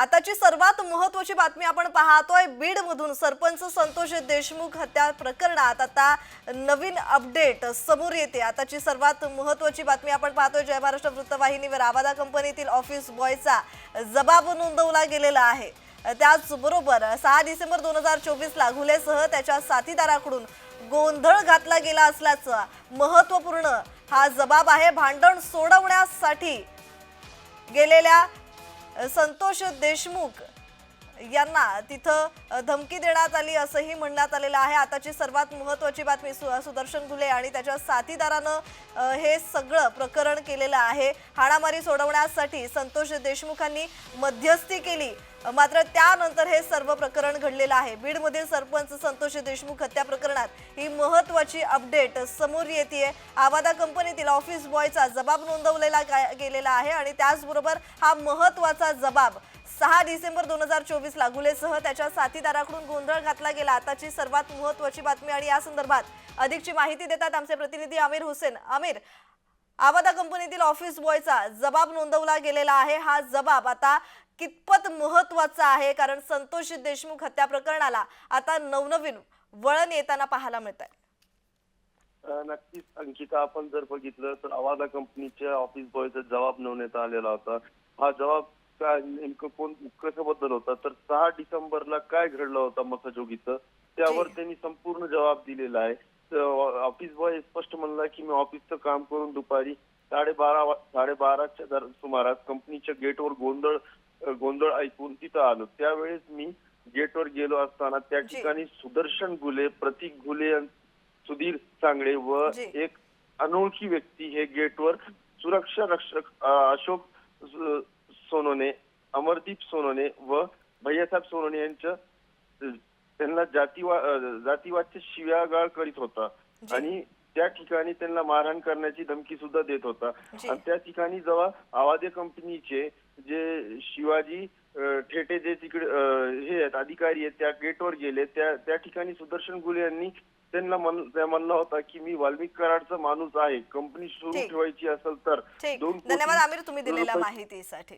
आताची सर्वात महत्वाची बातमी आपण पाहतोय. बीड मधून सरपंच संतोष देशमुख हत्या प्रकरणात आता नवीन अपडेट समोर येते. आताची सर्वात महत्वाची बातमी आपण पाहतोय. जय महाराष्ट्र वृत्तवाहिनीवर आवादा कंपनीतील ऑफिस बॉयचा जबाब नोंदवला गेलेला आहे. त्याचबरोबर सहा डिसेंबर दोन हजार चोवीसला घुलेसह त्याच्या साथीदाराकडून गोंधळ घातला गेला असल्याचं महत्त्वपूर्ण हा जबाब आहे. भांडण सोडवण्यासाठी गेलेल्या संतोष देशमुख यांना तिथं धमकी देण्यात आली असंही म्हणण्यात आलेलं आहे. आताची सर्वात महत्वाची बातमी सु- सुदर्शन घुले आणि त्याच्या साथीदारानं हे सगळं प्रकरण केलेलं आहे. हाणामारी सोडवण्यासाठी संतोष देशमुखांनी मध्यस्थी केली. मात्र त्यानंतर हे सर्व प्रकरण घडलेलं आहे. बीडमधील सरपंच संतोष देशमुख हत्या प्रकरणात ही महत्वाची अपडेट समोर येते आवादा कंपनीतील ऑफिस बॉयचा जबाब नोंदवलेला गेलेला आहे आणि त्याचबरोबर हा महत्त्वाचा जबाब सहा डिसेंबर दोन हजार चोवीस लागुलेसह त्याच्या साथीदाराकडून गोंधळ घातला गेला. आताची सर्वात महत्वाची बातमी आणि या संदर्भात अधिकची माहिती देतात आमचे प्रतिनिधी आमिर हुसेन. आमिर आवादा कंपनीतील ऑफिस बॉयचा जबाब नोंदवला गेलेला आहे. हा जबाब आता कितपत महत्त्वाचा आहे? कारण संतोष देशमुख हत्या प्रकरणाला आता नवनवीन वळण येताना पाहायला मिळत आहे नक्कीच अंकिता आपण जर बघितलं तर आवाजा कंपनीच्या ऑफिस बॉयचा जबाब नोंदण्यात आलेला होता. हा जबाब नेमकं कोण कशाबद्दल होता तर सहा डिसेंबरला काय घडलं होतं मसाजोगीचं त्यावर. त्यांनी संपूर्ण जबाब दिलेला आहे ऑफिस बॉय स्पष्ट म्हणला की मी ऑफिसचं काम करून दुपारी साडेबारा साडेबाराच्या सुमारास कंपनीच्या गेटवर गोंधळ गोंधळ ऐकून तिथं आलो त्यावेळेस मी गेटवर गेलो असताना त्या. ठिकाणी सुदर्शन घुले प्रतीक घुले अन सुधीर सांगळे व. एक अनोळखी व्यक्ती हे गेटवर सुरक्षा रक्षक अशोक सोनोने अमरदीप सोनोने व भैयासाहेब सोनोने यांच्या त्यांना जातीवा अ, जातीवादच्या शिव्यागाळ करीत होता. आणि त्या ठिकाणी त्यांना मारहाण करण्याची धमकी सुद्धा देत होता. आणि त्या ठिकाणी जेव्हा आवाजे कंपनीचे जे शिवाजी ठेटे जे तिकडे हे आहेत अधिकारी आहेत त्या गेटवर गेले त्या त्या ठिकाणी सुदर्शन गुले यांनी त्यांना म्हण त्या म्हणला होता की मी वाल्मिक कराडचा माणूस आहे कंपनी सुरू. ठेवायची असेल तर दोन धन्यवाद आमिर तुम्ही दिलेल्या माहितीसाठी